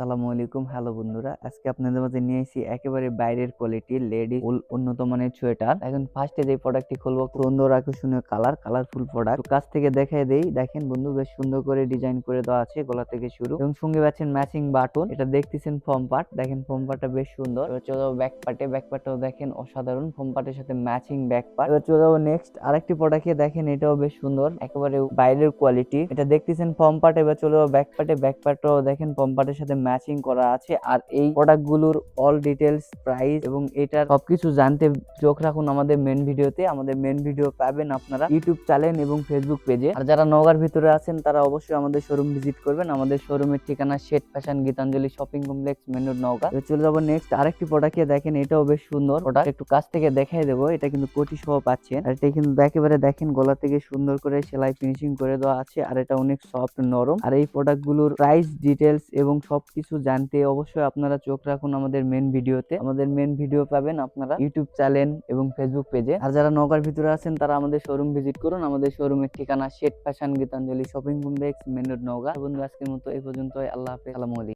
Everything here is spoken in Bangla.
আসসালামু আলাইকুম। হ্যালো বন্ধুরা, আজকে আপনাদের মাঝে নিয়ে এসেছি একেবারে বাইরের কোয়ালিটি লেডি উন্নত মানের সোয়েটার। এখন ফার্স্টে যে প্রোডাক্টটি খুলবো, সুন্দর আকর্ষণীয় কালার কালারফুল প্রোডাক্ট কাছ থেকে দেখাই দেই, দেখেন বন্ধু, বেশ সুন্দর করে ডিজাইন করে দেওয়া আছে গলা থেকে শুরু। এবং সঙ্গে পাচ্ছেন ম্যাচিং বাটন এটা দেখতেছেন ফর্ম পার্ট দেখেন ফর্ম পার্টটা বেশ সুন্দর। এবার চলে যাব ব্যাক পার্টে ব্যাক পার্টটাও দেখেন অসাধারণ। ফর্ম পার্টের সাথে ম্যাচিং ব্যাক পার্ট এবার চলে যাব নেক্সট আরেকটি প্রোডাক্টে দেখেন এটাও বেশ সুন্দর, একেবারে বাইরের কোয়ালিটি এটা দেখতেছেন ফর্ম পার্ট এবার চলে যাব ব্যাক পার্টে ব্যাক পার্টটাও দেখেন ফর্ম পার্টের সাথে ম্যাচিং করা আছে আর এই প্রোডাক্টগুলোর অল ডিটেলস প্রাইস এবং এটার সবকিছু জানতে চোখ রাখুন আমাদের মেন ভিডিওতে আমাদের মেন ভিডিও পাবেন আপনারা ইউটিউব চ্যানেল এবং ফেসবুক পেজে আর যারা নগার ভিতরে আছেন, তারা অবশ্যই আমাদের শোরুম ভিজিট করবেন। আমাদের শোরুমের ঠিকানা শেট fashion Gitanjali shopping complex main road Naogaon. চলে যাব নেক্সট আরেকটি প্রোডাক্টে দেখেন, এটাও বেশ সুন্দর প্রোডাক্ট একটু কাছ থেকে দেখাই দেবো। এটা কিন্তু কোটি সহ পাচ্ছেন। আর এটা কিন্তু একেবারে দেখেন, গলা থেকে সুন্দর করে সেলাই ফিনিশিং করে দেওয়া আছে। আর এটা অনেক সফট নরম। আর এই প্রোডাক্টগুলোর প্রাইস ডিটেলস এবং সবকিছু জানতে অবশ্যই আপনারা চোখ রাখুন আমাদের মেন ভিডিওতে। আমাদের মেন ভিডিও পাবেন আপনারা ইউটিউব চ্যানেল এবং ফেসবুক পেজে আর যারা নগার ভিতরে আছেন, তারা আমাদের শোরুম ভিজিট করুন। আমাদের শোরুমের ঠিকানা শেট fashion Gitanjali shopping complex main road Naogaon. বন্ধু, আজকের মতো এই পর্যন্ত আল্লাহ হাফেজ। আলাইকুম।